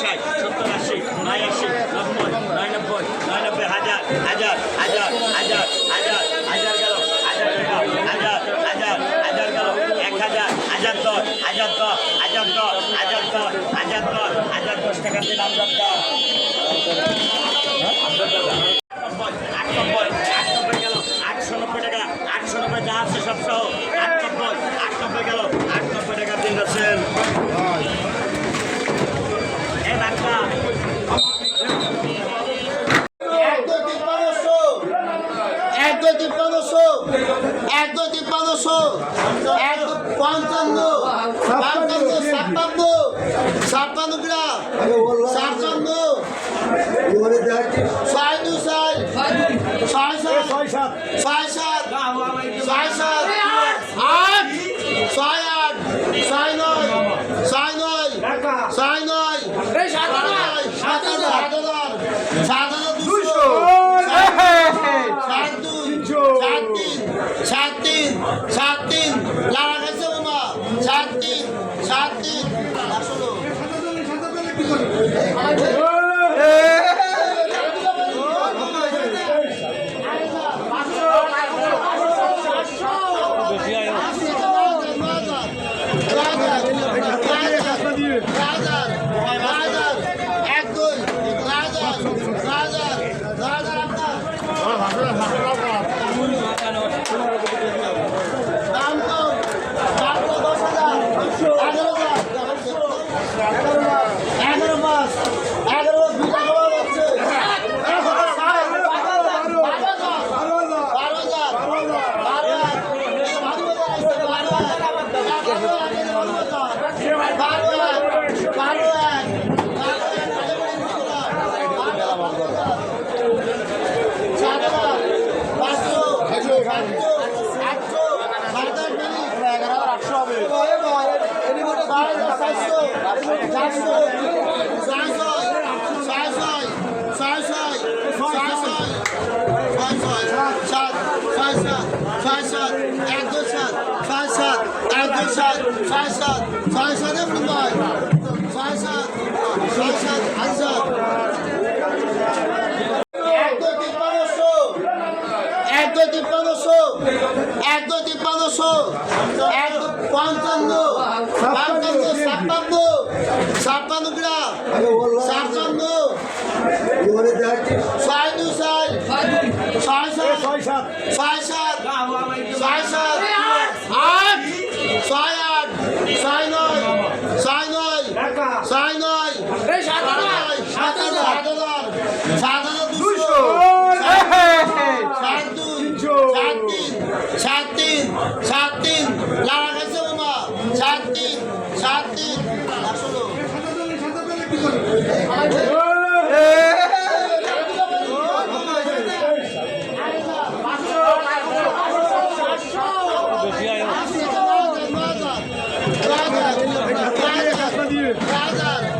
ষাট সত্তর আশি নয় নব্বই নয় নব্বই হাজার হাজার হাজার হাজার হাজার হাজার গেল, হাজার হাজার হাজার হাজার গেল, এক হাজার হাজার দশ হাজার দশ হাজার দশ হাজার দশ হাজার দশ হাজার দশ টাকা দিলাম দশ আটশো নব্বই যা আছে সব সহ আট নব্বই আট নব্বই গেল আট নব্বই টাকা দিন আছেন মানুষরা সার চন্দ্র ছয় দু ছয় ছয় সাত। ছয় সাত ছয় সাত ছয় সাত ছয় আট ছয় নয়। 맞아요. ছয় সাত ছয় সাত ছয় সাতে মুম্বাই ছয় সাত ছয় সাত আট এক, দুই তিপ্পান্নশো এক, দুই তিপ্পান্নশো এক পঞ্চান্ন। পঞ্চান্ন, ছাপ্পান্ন। ছাপ্পান্ন গ্রা ছাপ্পান্ন। ছয়, দুই, ছয়। সাত। ছয় ছয়, সাত। ছয়, সাত। ছয় নয় ছয় নয় ছয় নয় সাত হাজার সাত হাজার সাত হাজার দুশো। সাত দুই সাত তিন সাত তিন সাত তিন। লাড়া খাইছে মামা সাত তিন সাত তিন। আসলো Hazar.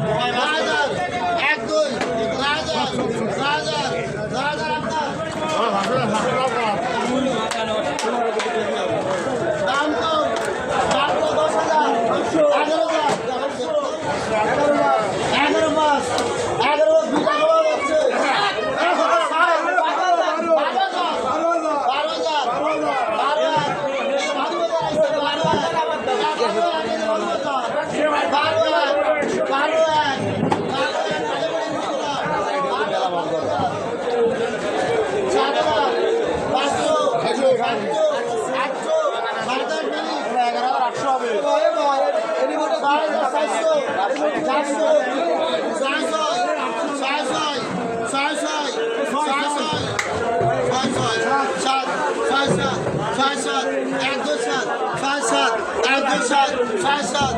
Faysal, Faysal, Faysal, Faysal, Faysal, Faysal,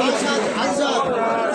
Faysal, Faysal,